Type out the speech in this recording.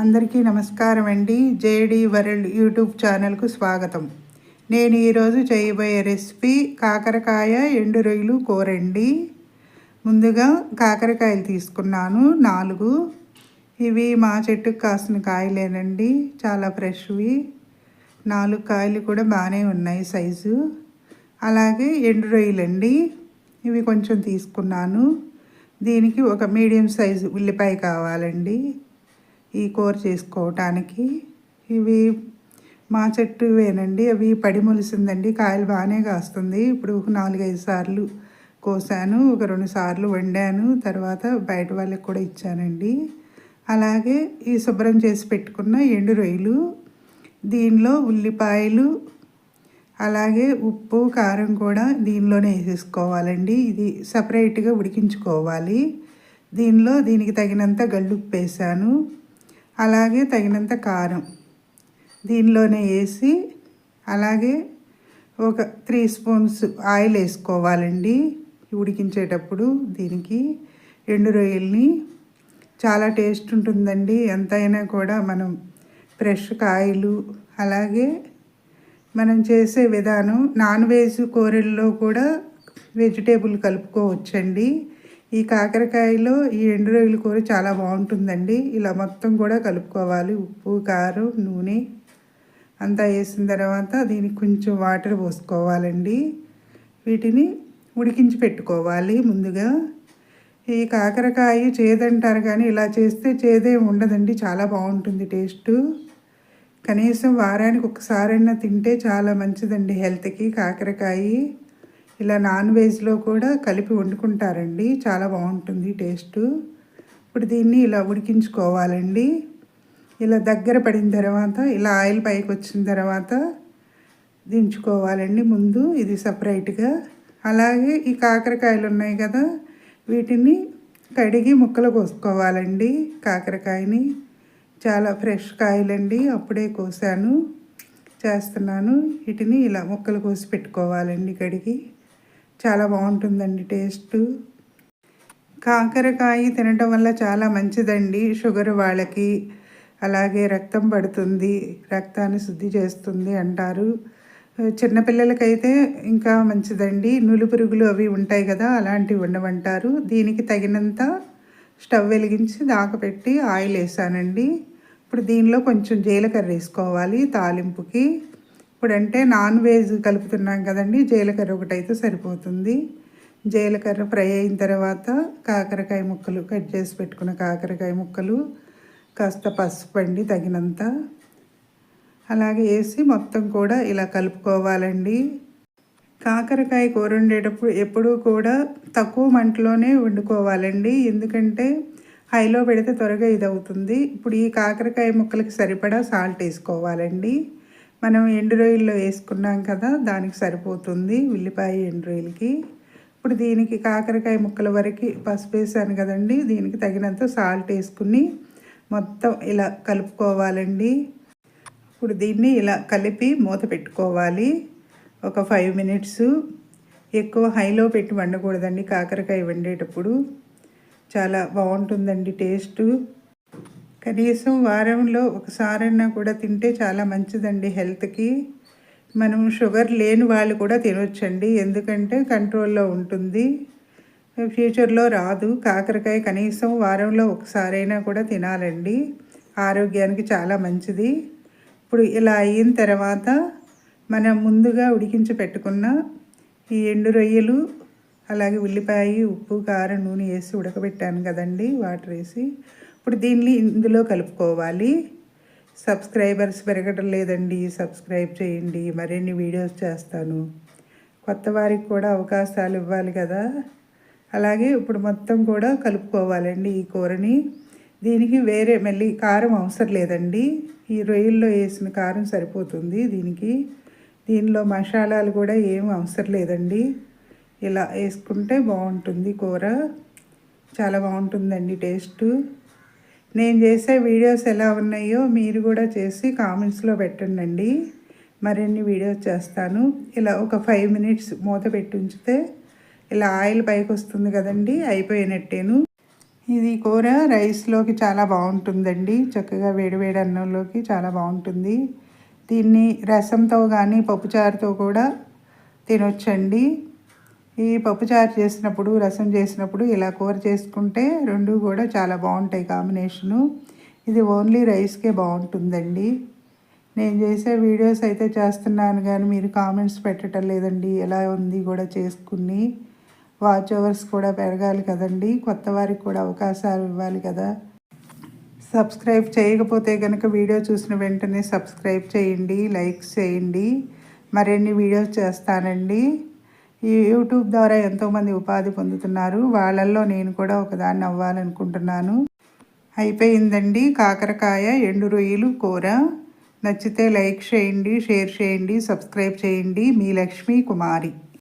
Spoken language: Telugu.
అందరికీ నమస్కారం అండి. జేడి వరల్డ్ యూట్యూబ్ ఛానల్కు స్వాగతం. నేను ఈరోజు చేయబోయే రెసిపీ కాకరకాయ ఎండు రొయ్యలు కూరండి ముందుగా కాకరకాయలు తీసుకున్నాను నాలుగు. ఇవి మా చెట్టుకు కాసిన కాయలేనండి చాలా ఫ్రెష్వి. నాలుగు కాయలు కూడా బాగానే ఉన్నాయి సైజు. అలాగే ఎండు రొయ్యలండి ఇవి కొంచెం తీసుకున్నాను. దీనికి ఒక మీడియం సైజు ఉల్లిపాయ కావాలండి. ఈ కూర చేసుకోవటానికి. ఇవి మా చెట్టువేనండి అవి పడి మొలిసిందండి. కాయలు బాగానే కాస్తుంది. ఇప్పుడు ఒక నాలుగైదు సార్లు కోసాను. ఒక రెండు సార్లు వండాను. తర్వాత బయట వాళ్ళకి కూడా ఇచ్చానండి. అలాగే ఈ శుభ్రం చేసి పెట్టుకున్న ఎండు రొయ్యలు దీనిలో ఉల్లిపాయలు అలాగే ఉప్పు కారం కూడా దీనిలోనే వేసేసుకోవాలండి. ఇది సపరేట్గా ఉడికించుకోవాలి. దీనిలో దీనికి తగినంత గళ్ళుప్పు వేసాను. అలాగే తగినంత కారం. దీనిలోనే వేసి అలాగే ఒక త్రీ స్పూన్స్ ఆయిల్ వేసుకోవాలండి. ఉడికించేటప్పుడు దీనికి ఎండు రొయ్యల్ని. చాలా టేస్ట్ ఉంటుందండి. ఎంతైనా కూడా మనం ఫ్రెష్ కాయలు అలాగే మనం చేసే విధానం నాన్ వెజ్ కూరల్లో కూడా వెజిటేబుల్ కలుపుకోవచ్చండి. ఈ కాకరకాయలో ఈ ఎండు రొయ్యల కూర చాలా బాగుంటుందండి. ఇలా మొత్తం కూడా కలుపుకోవాలి. ఉప్పు కారం నూనె అంతా వేసిన తర్వాత దీనికి కొంచెం వాటర్ పోసుకోవాలండి. వీటిని ఉడికించి పెట్టుకోవాలి ముందుగా. ఈ కాకరకాయ చేదంటారు కానీ ఇలా చేస్తే చేదే ఉండదండి. చాలా బాగుంటుంది టేస్టు. కనీసం వారానికి ఒకసారైనా తింటే చాలా మంచిదండి హెల్త్కి కాకరకాయ. ఇలా నాన్ వెజ్లో కూడా కలిపి వండుకుంటారండి. చాలా బాగుంటుంది టేస్ట్. ఇప్పుడు దీన్ని ఇలా ఉడికించుకోవాలండి. ఇలా దగ్గర పడిన తర్వాత ఇలా ఆయిల్ పైకి వచ్చిన తర్వాత దించుకోవాలండి ముందు ఇది సపరేట్గా. అలాగే ఈ కాకరకాయలు ఉన్నాయి కదా వీటిని కడిగి ముక్కలు కోసుకోవాలండి కాకరకాయని. చాలా ఫ్రెష్ కాయలండి అప్పుడే కోసాను. చేస్తున్నాను. వీటిని ఇలా ముక్కలు కోసి పెట్టుకోవాలండి కడిగి. చాలా బాగుంటుందండి టేస్ట్. కాకరకాయ తినటం వల్ల చాలా మంచిదండి. షుగర్ వాళ్ళకి అలాగే రక్తం పడుతుంది రక్తాన్ని శుద్ధి చేస్తుంది అంటారు. చిన్నపిల్లలకైతే ఇంకా మంచిదండి. నులు పురుగులు అవి ఉంటాయి కదా అలాంటివి ఉండమంటారు దీనికి తగినంత స్టవ్ వెలిగించి దాకపెట్టి ఆయిల్ వేసానండి. ఇప్పుడు దీనిలో కొంచెం జీలకర్ర వేసుకోవాలి తాలింపుకి. ఇప్పుడంటే నాన్ వెజ్ కలుపుతున్నాం కదండి జీలకర్ర ఒకటైతే సరిపోతుంది. జీలకర్ర ఫ్రై అయిన తర్వాత కాకరకాయ ముక్కలు కట్ చేసి పెట్టుకున్న కాకరకాయ ముక్కలు కాస్త పసుపు అండి తగినంత. అలాగే వేసి మొత్తం కూడా ఇలా కలుపుకోవాలండి. కాకరకాయ కూర వండేటప్పుడు ఎప్పుడూ కూడా తక్కువ మంటలోనే వండుకోవాలండి. ఎందుకంటే హైలో పెడితే త్వరగా ఇది అవుతుంది ఇప్పుడు ఈ కాకరకాయ ముక్కలకి సరిపడా సాల్ట్ వేసుకోవాలండి. మనం ఎండు రొయ్యల్లో వేసుకున్నాం కదా దానికి సరిపోతుంది ఉల్లిపాయ ఎండు రొయ్యలకి. ఇప్పుడు దీనికి కాకరకాయ ముక్కల వరకు పసుపు వేసాను కదండి దీనికి తగినంత సాల్ట్ వేసుకుని మొత్తం ఇలా కలుపుకోవాలండి. ఇప్పుడు దీన్ని ఇలా కలిపి మూత పెట్టుకోవాలి. ఒక ఫైవ్ మినిట్స్. ఎక్కువ హైలో పెట్టి వండకూడదండి కాకరకాయ వండేటప్పుడు. చాలా బాగుంటుందండి టేస్టు. కనీసం వారంలో ఒకసారైనా కూడా తింటే చాలా మంచిదండి హెల్త్కి. మనం షుగర్ లేని వాళ్ళు కూడా తినొచ్చండి. ఎందుకంటే కంట్రోల్లో ఉంటుంది. ఫ్యూచర్లో రాదు. కాకరకాయ కనీసం వారంలో ఒకసారైనా కూడా తినాలండి. ఆరోగ్యానికి చాలా మంచిది. ఇప్పుడు ఇలా అయిన తర్వాత మనం ముందుగా ఉడికించి పెట్టుకున్న ఈ ఎండు రొయ్యలు అలాగే ఉల్లిపాయ ఉప్పు కారం నూనె వేసి ఉడకబెట్టాను కదండి వాటర్ వేసి. ఇప్పుడు దీన్ని ఇందులో కలుపుకోవాలి. సబ్స్క్రైబర్స్ పెరగడం లేదండి. సబ్స్క్రైబ్ చేయండి. మరిన్ని వీడియోస్ చేస్తాను. కొత్త వారికి కూడా అవకాశాలు ఇవ్వాలి కదా. అలాగే ఇప్పుడు మొత్తం కూడా కలుపుకోవాలండి ఈ కూరని. దీనికి వేరే మళ్ళీ కారం అవసరం లేదండి. ఈ రొయ్యల్లో వేసిన కారం సరిపోతుంది దీనికి. దీనిలో మసాలాలు కూడా ఏం అవసరం లేదండి. ఇలా వేసుకుంటే బాగుంటుంది కూర. చాలా బాగుంటుందండి టేస్ట్. నేను చేసే వీడియోస్ ఎలా ఉన్నాయో మీరు కూడా చేసి కామెంట్స్లో పెట్టండి మరిన్ని వీడియోస్ చేస్తాను. ఇలా ఒక ఫైవ్ మినిట్స్ మూత పెట్టి ఉంచితే ఇలా ఆయిల్ పైకి వస్తుంది కదండి అయిపోయినట్టేను. ఇది కూర రైస్లోకి చాలా బాగుంటుందండి. చక్కగా వేడివేడి అన్నంలోకి చాలా బాగుంటుంది. దీన్ని రసంతో కానీ పప్పుచారుతో కూడా తినొచ్చండి. ఈ పప్పుచారు చేసినప్పుడు రసం చేసినప్పుడు ఇలా కూర చేసుకుంటే రెండు కూడా చాలా బాగుంటాయి కాంబినేషను ఇది ఓన్లీ రైస్కే బాగుంటుందండి. నేను చేసే వీడియోస్ అయితే చేస్తున్నాను కానీ మీరు కామెంట్స్ పెట్టడం లేదండి. ఎలా ఉంది కూడా చేసుకుని వాచ్ అవర్స్ కూడా పెరగాలి కదండి. కొత్త వారికి కూడా అవకాశాలు ఇవ్వాలి కదా. సబ్స్క్రైబ్ చేయకపోతే కనుక వీడియో చూసిన వెంటనే సబ్స్క్రైబ్ చేయండి లైక్స్ చేయండి. మరిన్ని వీడియోస్ చేస్తానండి. ఈ యూట్యూబ్ ద్వారా ఎంతోమంది ఉపాధి పొందుతున్నారు. వాళ్ళల్లో నేను కూడా ఒకదాన్ని అవ్వాలనుకుంటున్నాను. అయిపోయిందండి కాకరకాయ ఎండు రొయ్యలు కూర. నచ్చితే లైక్ చేయండి షేర్ చేయండి సబ్స్క్రైబ్ చేయండి. మీ లక్ష్మీ కుమారి.